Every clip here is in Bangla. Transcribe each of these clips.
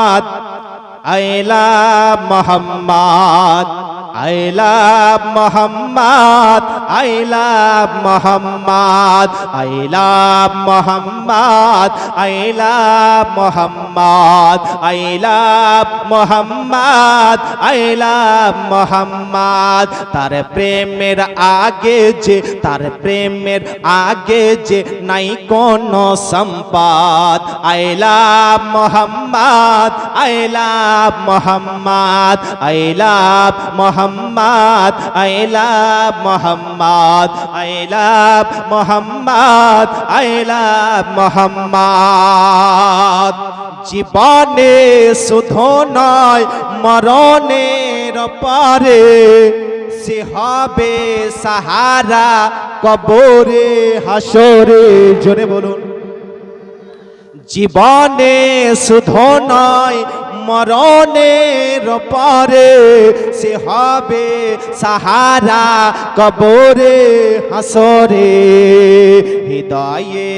I love Muhammad. I love Muhammad. I love Muhammad. I love Muhammad. I love Muhammad. I love Muhammad. I love Muhammad. তার প্রেমের আগে যে তার প্রেমের আগে যে নাই কোনো সম্পাদ I love Mohammad I love Mohammad I love Mohammad I love Mohammad, I love Mohammad I love Mohammad. জীবনে শুধু নয়, মরণের পরে সে হবে সাহারা, কবরে হাসরে জোরে বলুন। জীবনে শুধু নয় মরণের পরে সে হবে সাহারা কবরে হাসরে। হৃদয়ে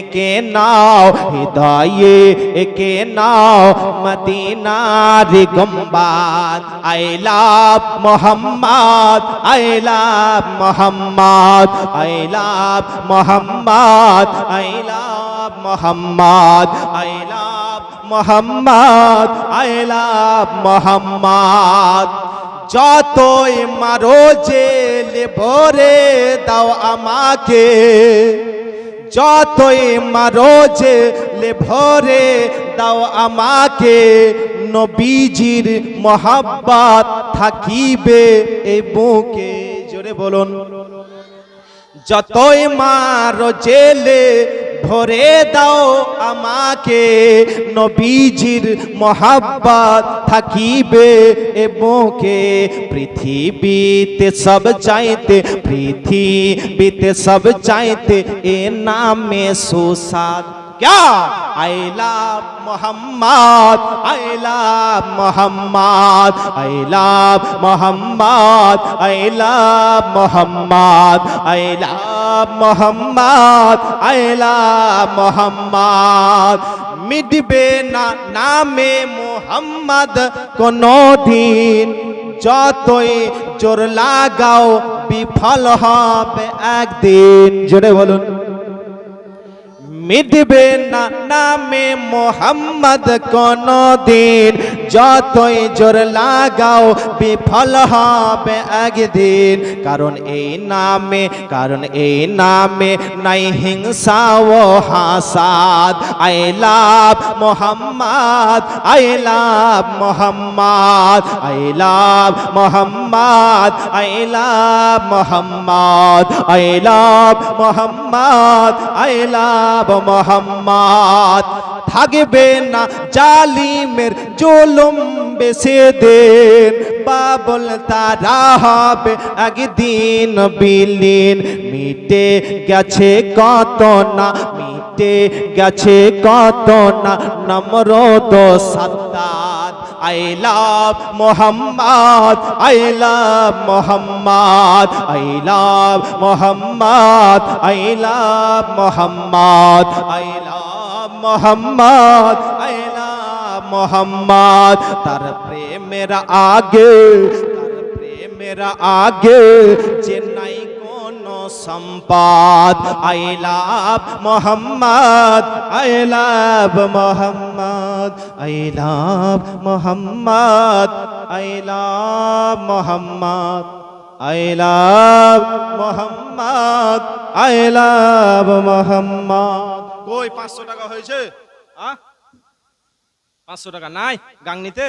একে নাও, হৃদয়ে একে নাও মদিনার গম্বাদ। I love Mohammad, I love Mohammad, I love Mohammad, I love Mohammad, I love Mohammad, I love Mohammad. যতই মারো জেলে ভরে দাও আমাকে। যতই মারো জেলে ভরে দাও আমাকে। নবীজির মহাব্বাত থাকিবে এ বুকে। জোরে বলুন। যতই মারো জেলে ভরে দাও আমাকে নবীজির মহাব্বাত থাকিবে এবকে পৃথিবীতে সব চাইতে পৃথিবীতে সব চাইতে এ নামে সুসাদ क्या I love Muhammad I love Muhammad I love Muhammad I love Muhammad I love Mohammad আইলা মোহাম্মদ। মিটবে না নামে মোহাম্মদ কোনো দিন। যতই জোর লাগাও, বিফল হবে একদিন। জোরে বলুন। মিটবে না নামে মোহাম্মদ কোন দিন। যতই জোর লাগাও, বিফল হবে একদিন। কারণ এই নামে, কারণ এই নামে নাই হিংসা ও হাসাদ। I love Mohammad, I love Mohammad, I love Mohammad, I love Mohammad, I love Mohammad, I love Mohammad. থাকবে না জালিমের জুলুম বেশি দিন বাবল তারা হবে একদিন বিলীন মিটে গেছে কত না মিটে গেছে কত না নম্রত সাদ্দাত I love Muhammad I love Muhammad I love Muhammad I love Muhammad I love I love Muhammad তার প্রেমের আগে, তার প্রেমের আগে যে নাই কোনো সম্পাদ। I love Mohammad, I love Mohammad, I love Mohammad, I love Mohammad, I love Mohammad. I love Mohammad. কই পাঁচশো টাকা হয়েছে? আ পাঁচশো টাকা নাই গাংনিতে?